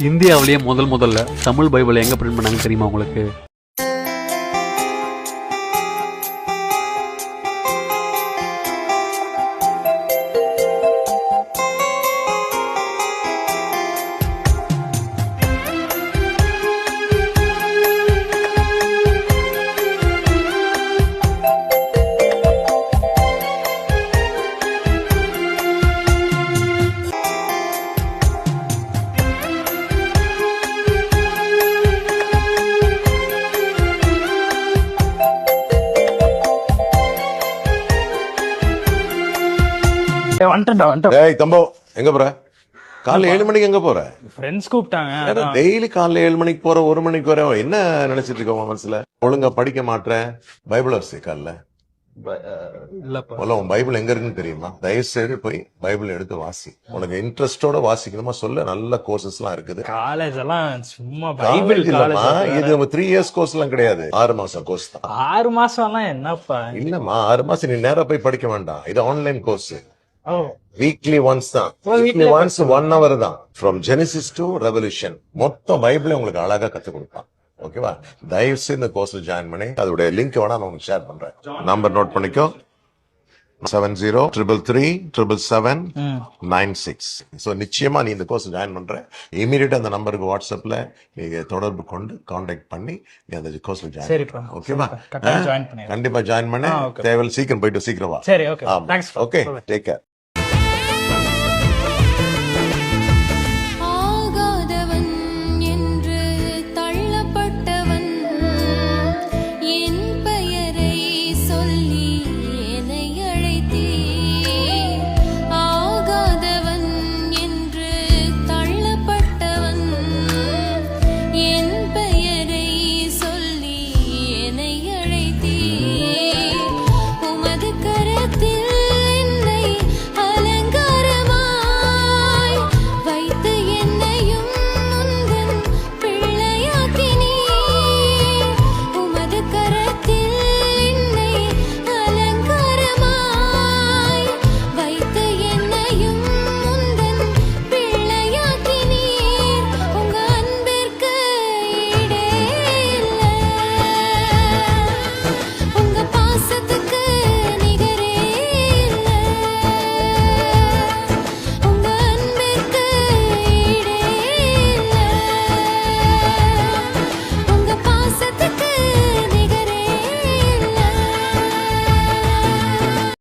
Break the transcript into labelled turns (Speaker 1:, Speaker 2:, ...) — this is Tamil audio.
Speaker 1: இந்தியாவிலேயே முதல் முதல்ல தமிழ் பைபிளை எங்கே பிரிண்ட் பண்ணாங்க தெரியுமா உங்களுக்கு?
Speaker 2: வந்துட்டேன்டா வந்துட்டேன்
Speaker 3: டேய் தம்போ எங்க போற? காலைல ஏழு மணிக்கு எங்க போற?
Speaker 2: ஃப்ரெண்ட்ஸ் கூப்பிட்டாங்க அதான்.
Speaker 3: டெய்லி காலைல ஏழு மணிக்கு போற ஒரு மணிக்கு வர என்ன நினைச்சிட்டு இருக்க மனசுல? ஒழுங்கா படிக்க மாட்டேன் பைபிள் வரிசை காலைல உன் பைபிள் எங்க இருக்குன்னு தெரியுமா? தயவு செய்து போய் பைபிள் எடுத்து வாசி. உனக்கு இன்ட்ரெஸ்டோட வாசிக்கணுமா? சொல்ல நல்ல கோர்சஸ் எல்லாம் இருக்குது.
Speaker 2: காலேஜ் எல்லாம் சும்மா பைபிள்
Speaker 3: இது நம்ம த்ரீ இயர்ஸ் கோர்ஸ் எல்லாம் கிடையாது. ஆறு மாசம் கோர்ஸ் தான்.
Speaker 2: ஆறு மாசம் எல்லாம் என்னப்பா?
Speaker 3: இல்லம்மா ஆறு மாசம் நீ நேரா போய் படிக்க வேண்டாம். இது ஆன்லைன் கோர்ஸ் வீக்லி ஒன்ஸ் தான். வீக்லி ஒன்ஸ் ஒன் ஹவர் தான். ஃப்ரம் ஜெனிசிஸ் டு ரெவல்யூஷன் மொத்த பைபிளை உங்களுக்கு அழகா கத்து கொடுப்பான். ஓகேவா தயவு செய்து இந்த கோர்ஸ்ல ஜாயின் பண்ணி அதோட லிங்க் வேணா நான் உங்களுக்கு ஷேர் பண்றேன். நம்பர் நோட் பண்ணிக்கோ. Seven zero triple three triple seven. Nine six so நிச்சயமா நீ இந்த கோர்ஸ் ஜாயின் பண்ற. இமீடியட்டா அந்த நம்பருக்கு வாட்ஸ்அப்ல நீங்க தொடர்பு கொண்டு காண்டாக்ட் பண்ணி நீ அந்த கோர்ஸ்ல ஜாயின் ஓகேவா கண்டிப்பா ஜாயின் பண்ண. தேவையில்ல சீக்கிரம் போயிட்டு சீக்கிரம் வா. Okay take care